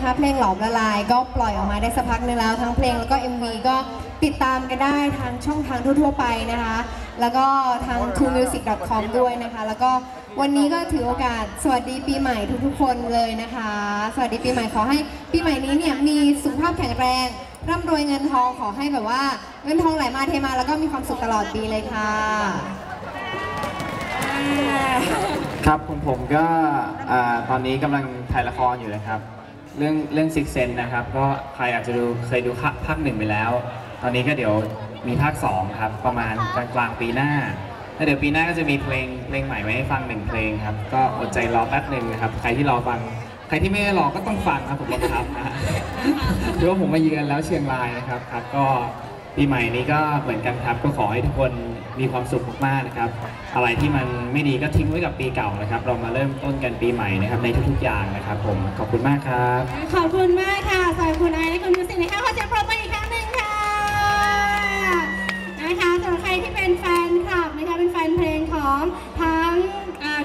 นะคะ เพลงหลอมละลายก็ปล่อยออกมาได้สักพักหนึงแล้วทั้งเพลงแล้วก็ MV ก็ติดตามกันได้ทางช่องทางทั่วๆไปนะคะ แล้วก็ทาง t o m u s i c c o m ด้วยนะคะ แล้วก็วันนี้ก็ถือโอกาสสวัสดีปีใหม่ทุกๆคนเลยนะคะ สวัสดีปีใหม่ขอให้ปีใหม่นี้เนี่ยมีสุขภาพแข็งแรงร่ำรวยเงินทองขอให้แบบว่าเงินทองไหลมาเทมาแล้วก็มีความสุขตลอดปีเลยค่ะ ครับผมผมก็อ่าตอนนี้กำลังถ่ายละครอยู่นะครับ เรื่องเรื่องซิกเซนนะครับ ก็ใครอาจจะดูเคยดูภาคหนึ่งไปแล้ว ตอนนี้ก็เดี๋ยวมีภาคสองครับ ประมาณกลางกลางปีหน้าแล้วเดี๋ยวปีหน้าก็จะมีเพลงเพลงใหม่ไว้ให้ฟังหนึ่งเพลงครับ ก็อดใจรอแป๊บหนึ่งนะครับ ใครที่รอฟัง ใครที่ไม่ได้รอก็ต้องฟังครับผมบังคับนะฮะหรือว่าผมมาเยือนแล้วเชียงรายนะครับครับก็ ปีใหม่นี้ก็เหมือนกันครับ ก็ขอให้ทุกคนมีความสุขมากๆนะครับ อะไรที่มันไม่ดีก็ทิ้งไว้กับปีเก่านะครับ เรามาเริ่มต้นกันปีใหม่นะครับในทุกๆอย่างนะครับ ผมขอบคุณมากครับ ขอบคุณมากค่ะสำหรับคุณไอซ์และคุณมิวสิกนะคะขอเสียงปรบมืออีกครั้งหนึ่งค่ะนะคะสำหรับใครที่เป็นแฟนคลับนะคะเป็นแฟนเพลงของทั้งอ่า